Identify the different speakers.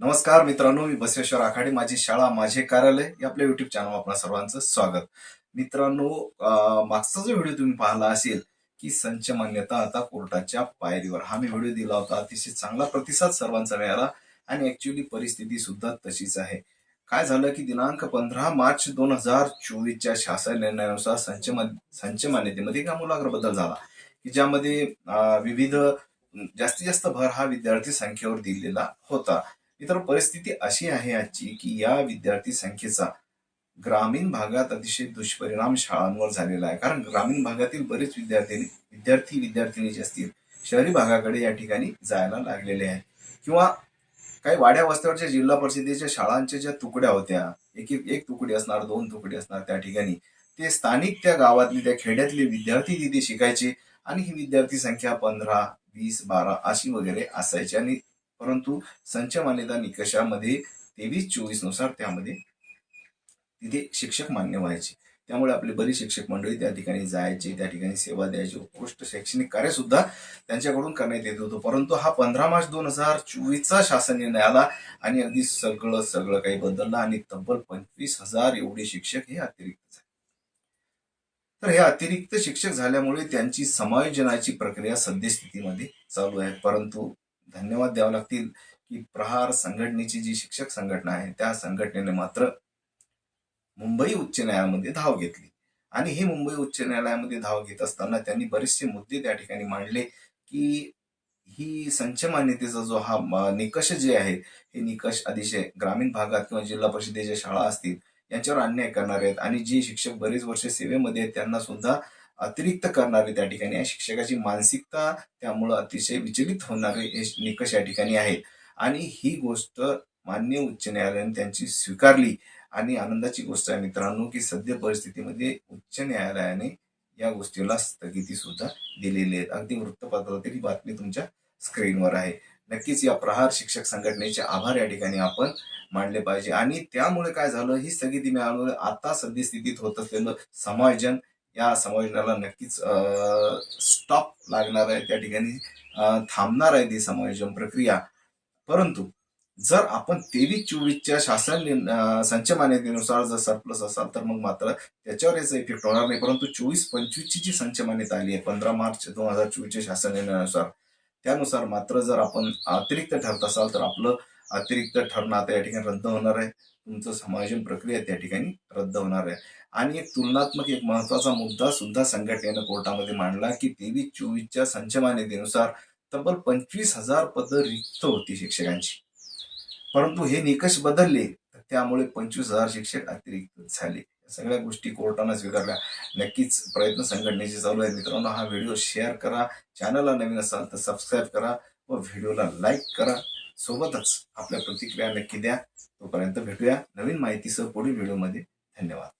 Speaker 1: नमस्कार मित्रांनो मी बसवेश्वर आखाडे माझी शाळा माझे कार्यालय या आपल्या युट्यूब चॅनल आपण सर्वांचं स्वागत. मित्रांनो मागचा जो व्हिडिओ तुम्ही पाहिला असेल की संच मान्यता आता कोर्टाच्या पायरीवर. हा मी व्हिडिओ दिला होता अतिशय चांगला प्रतिसाद सर्वांचा मिळाला आणि ऍक्च्युली परिस्थिती सुद्धा तशीच आहे. काय झालं की दिनांक पंधरा मार्च दोन हजार चोवीसच्या शासन निर्णयानुसार संच संच मान्यतेमध्ये का मुलाग्र बदल झाला की ज्यामध्ये विविध जास्तीत जास्त भर हा विद्यार्थी संख्येवर दिलेला होता. मित्र परिस्थिती अशी आहे आजची की या विद्यार्थी संख्येचा ग्रामीण भागात अतिशय दुष्परिणाम शाळांवर झालेला आहे. कारण ग्रामीण भागातील बरेच विद्यार्थी विद्यार्थी विद्यार्थिनी जे असतील शहरी भागाकडे या ठिकाणी जायला लागलेले आहे किंवा काही वाड्या वस्त्यावरच्या जिल्हा परिषदेच्या शाळांच्या ज्या तुकड्या होत्या एक एक एक तुकडी असणार दोन तुकडी असणार त्या ठिकाणी ते स्थानिक त्या गावातले त्या खेड्यातले विद्यार्थी तिथे शिकायचे आणि ही विद्यार्थी संख्या पंधरा वीस बारा अशी वगैरे असायची आणि परंतु संच मान्यता निकषामध्ये तेवीस चोवीसनुसार त्यामध्ये तिथे शिक्षक मान्य व्हायचे. त्यामुळे आपली बरी शिक्षक मंडळी त्या ठिकाणी जायचे त्या ठिकाणी सेवा द्यायची. उत्कृष्ट शैक्षणिक कार्य सुद्धा त्यांच्याकडून करण्यात येत होतं. परंतु हा पंधरा मार्च दोन हजार चोवीसचा शासन निर्णय आला आणि अगदी सगळं सगळं काही बदललं आणि तब्बल पंचवीस हजार एवढे शिक्षक हे अतिरिक्त झाले. तर हे अतिरिक्त शिक्षक झाल्यामुळे त्यांची समायोजनाची प्रक्रिया सद्यस्थितीमध्ये चालू आहे. परंतु धन्यवाद द्यावे लागतील की प्रहार संघटनेची जी शिक्षक संघटना आहे त्या संघटनेने मात्र मुंबई उच्च न्यायालयामध्ये धाव घेतली. आणि हे मुंबई उच्च न्यायालयामध्ये धाव घेत असताना त्यांनी बरेचसे मुद्दे त्या ठिकाणी मांडले की ही संच मान्यतेचा जो हा निकष जे आहे हे निकष अतिशय ग्रामीण भागात किंवा जिल्हा परिषदेच्या शाळा असतील यांच्यावर अन्याय करणार आहेत. आणि जे शिक्षक बरेच वर्ष सेवेमध्ये आहेत त्यांना सुद्धा अतिरिक्त करणारे त्या ठिकाणी आहे. शिक्षकाची मानसिकता त्यामुळं अतिशय विचलित होणारे हे निकष या ठिकाणी आहेत. आणि ही गोष्ट मान्य उच्च न्यायालयाने त्यांची स्वीकारली. आणि आनंदाची गोष्ट आहे मित्रांनो की सद्य परिस्थितीमध्ये उच्च न्यायालयाने या गोष्टीला स्थगिती सुद्धा दिलेली आहे अगदी वृत्तपत्रातील ही बातमी तुमच्या स्क्रीनवर आहे. नक्कीच या प्रहार शिक्षक संघटनेचे आभार या ठिकाणी आपण मानले पाहिजे. आणि त्यामुळे काय झालं? ही स्थगिती मिळाल्यामुळे आता सद्यस्थितीत होत असलेलं समायोजन या समायोजनाला नक्कीच स्टॉप लागणार आहे त्या ठिकाणी. थांबणार आहे ती समायोजन प्रक्रिया. परंतु जर आपण तेवीस चोवीसच्या शासन संच मान्यतेनुसार जर सरप्लस असाल तर मग मात्र त्याच्यावर याचा इफेक्ट होणार नाही. परंतु चोवीस पंचवीसची जी संच मान्यता आली आहे पंधरा मार्च दोन हजार चोवीसच्या शासन निर्णयानुसार त्यानुसार मात्र जर आपण अतिरिक्त ठरत असाल तर आपलं अतिरिक्त ठरणं आता या ठिकाणी रद्द होणार आहे. तुमचं समायोजन प्रक्रिया त्या ठिकाणी रद्द होणार आहे. आणि एक तुलनात्मक एक महत्त्वाचा मुद्दा सुद्धा संघटनेनं कोर्टामध्ये मांडला की तेवीस चोवीसच्या संचमानतेनुसार तब्बल पंचवीस हजार पदं रिक्त होती शिक्षकांची. परंतु हे निकष बदलले तर त्यामुळे पंचवीस हजार शिक्षक अतिरिक्त झाले. सगळ्या गोष्टी कोर्टानं स्वीकारल्या. नक्कीच प्रयत्न संघटनेचे चालू आहेत. मित्रांनो हा व्हिडिओ शेअर करा. चॅनलला नवीन असाल तर सबस्क्राईब करा व व्हिडिओला लाईक करा. सोबतच आपल्या प्रतिक्रिया नक्की द्या. तोपर्यंत भेटूया नवीन माहितीसह पुढील व्हिडिओमध्ये. धन्यवाद.